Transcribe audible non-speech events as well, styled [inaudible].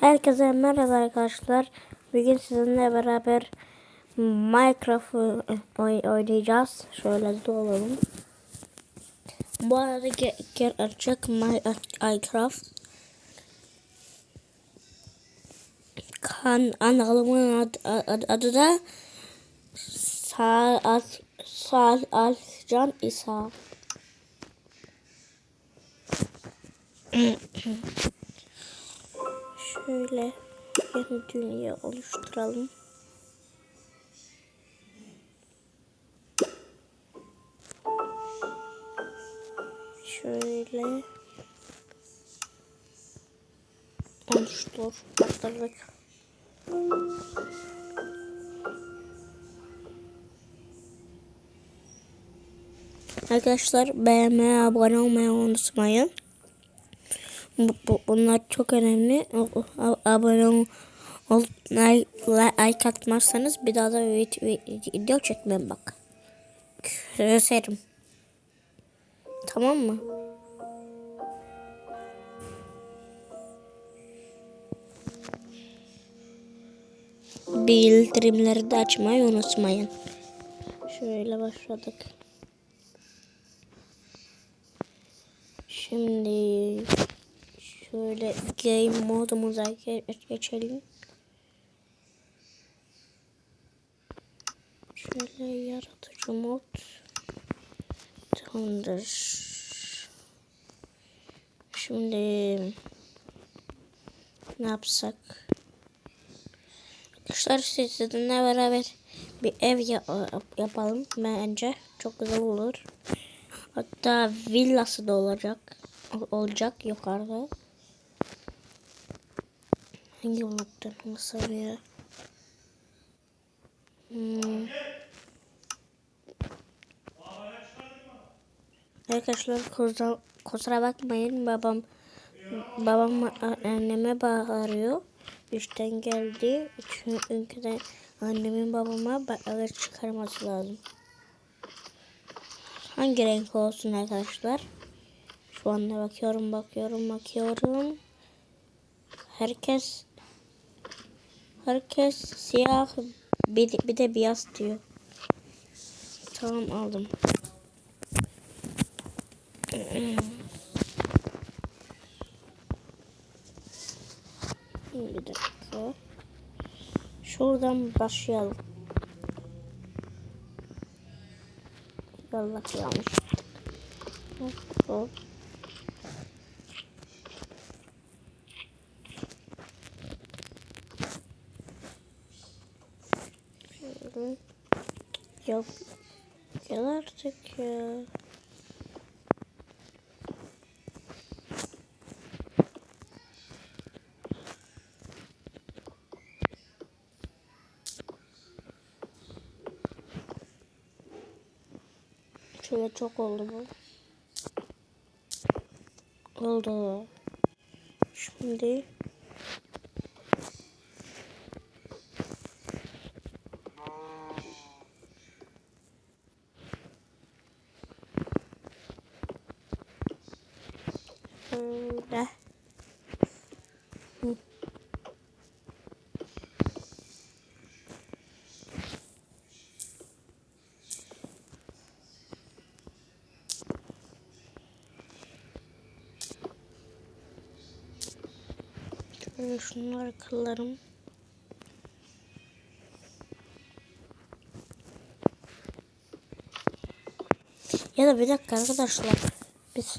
Herkese merhaba arkadaşlar. Bugün sizinle beraber Minecraft oy- oynayacağız. Şöyle dolalım. Bu arada ge- gerçek Minecraft kan kanalımın adı, adı, adı da Saat Saat Alcan İsa. [clears throat] Şöyle yeni dünya oluşturalım. Şöyle oluştur. Başladık. Arkadaşlar beğenmeyi, abone olmayı unutmayın. Bunlar çok önemli. Abone ol, like, like atmazsanız bir daha da vid- vid- video çekmem bak. Küserim. Tamam mı? Bildirimleri de açmayı unutmayın. Şöyle başladık. Şimdi şöyle game modumuza ge- geçelim. Şöyle yaratıcı mod. Tamamdır. Şimdi ne yapsak? Arkadaşlar sizinle beraber bir ev ya- yapalım bence. Çok güzel olur. Hatta villası da olacak. Ol- Olacak yukarıda. Hangi bloktan nasıl ya? Hmm. Arkadaşlar kusura, kusura bakmayın babam babam anneme bağırıyor. İşten geldi. Çünkü annemin babama bağır çıkarması lazım. Hangi renk olsun arkadaşlar? Şu anda bakıyorum, bakıyorum, bakıyorum. Herkes herkes siyah bir, bir de beyaz diyor. Tamam aldım. Bir dakika. Şuradan başlayalım. Allah yanlış. Hop hop. Şöyle. Yok. Gel artık ya. Şöyle çok oldu bu. Oldu. Şimdi Şöyle. Hı. Şöyle şunları kıllarım. Ya da bir dakika arkadaşlar. Biz